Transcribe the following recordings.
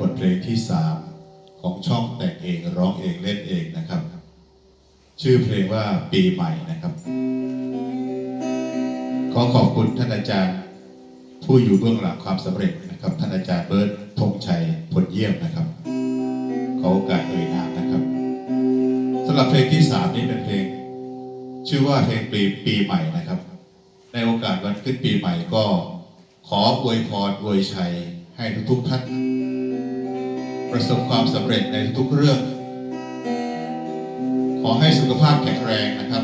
บทเพลงที่สามของช่องแต่งเองร้องเองเล่นเองนะครับ ชื่อเพลงว่าปีใหม่นะครับ ขอขอบคุณท่านอาจารย์ ผู้อยู่เบื้องหลังความสำเร็จนะครับ ท่านอาจารย์เบิร์ตธงชัยผลเยี่ยมนะครับ ขอโอกาสเอ่ยนามนะครับสำหรับเพลงที่สามนี้เป็นเพลง ชื่อว่าเพลงปีปีใหม่นะครับ ในโอกาสวันขึ้นปีใหม่ก็ขออวยพรอวยชัยให้ทุกๆท่าน ประสบความสำเร็จในทุกเรื่อง ขอให้สุขภาพแข็งแรงนะครับ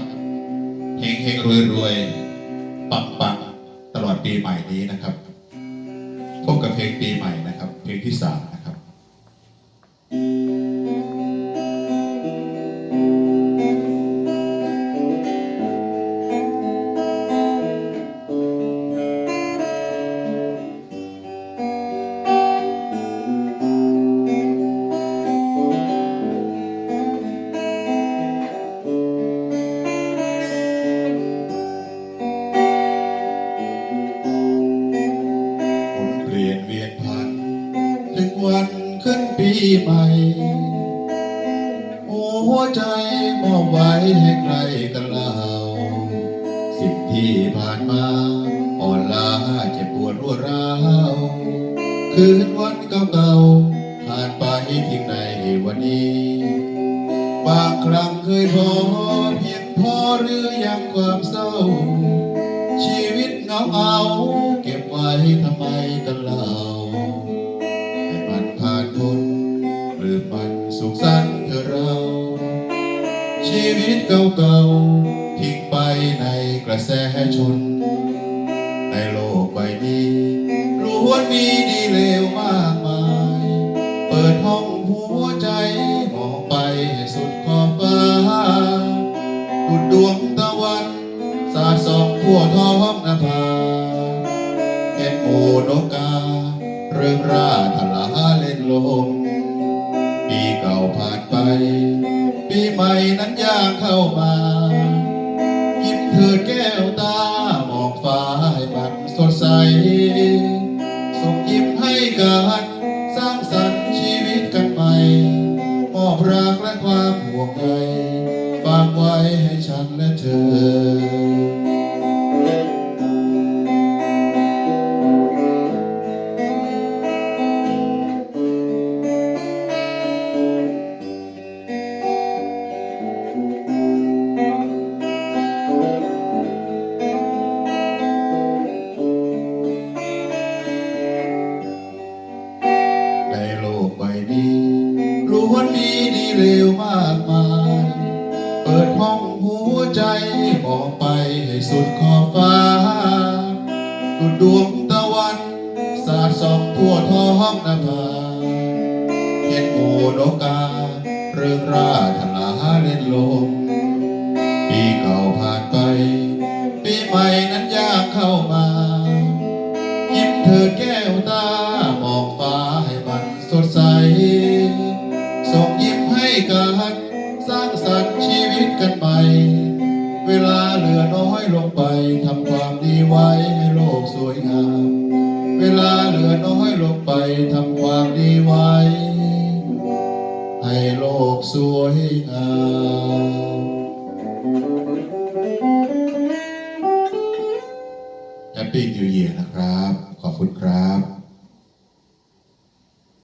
เฮงเฮงรวยรวยปังปังตลอดปีใหม่นี้นะครับ พบกับเพลงปีใหม่นะครับ เพลงที่สาม ขึ้นปีใหม่ หัวใจมอบไว้ให้ใครกันเล่าสิ่งที่ผ่านมาอ่อนล้าเจ็บปวดรวดร้าว คืนวันเก่าๆผ่านไปทิ้งในวันนี้ บางครั้งเคยท้อเพียงพอหรือยังความเศร้า สุขสันต์เถอเรา ชีวิตเก่าๆทิ้งไปในกระแสชน ในโลกใบนี้ล้วนมีดีเลวมากมาย เปิดห้องหัวใจมองไปให้สุดขอบฟ้าดุดดวงตะวัน สาดส่องทั่วท้องนภาเห็นโอนกา เรื่องราทลาเล่นลม เข้ามายิ้มเธอแก้วตามองฟ้าให้มันสดใส ส่งยิ้มให้กันสร้างสรรค์ชีวิตกันใหม่มอบรักและความห่วงใย วนมีดีเร็วมากมาย เปิดห้องหัวใจมองไปให้สุดขอบฟ้าดุดดวงตะวัน สาดส่องทั่วท้องนภาเห็นโอนกา เรื่องราทลาเล่นลม ลงไปทำความดีไว้ให้โลกสวยงาม เวลาเหลือน้อยลงไปทำความดีไว้ ให้โลกสวยงามแฮปปี้นิวเยียร์นะครับ ขอบคุณครับ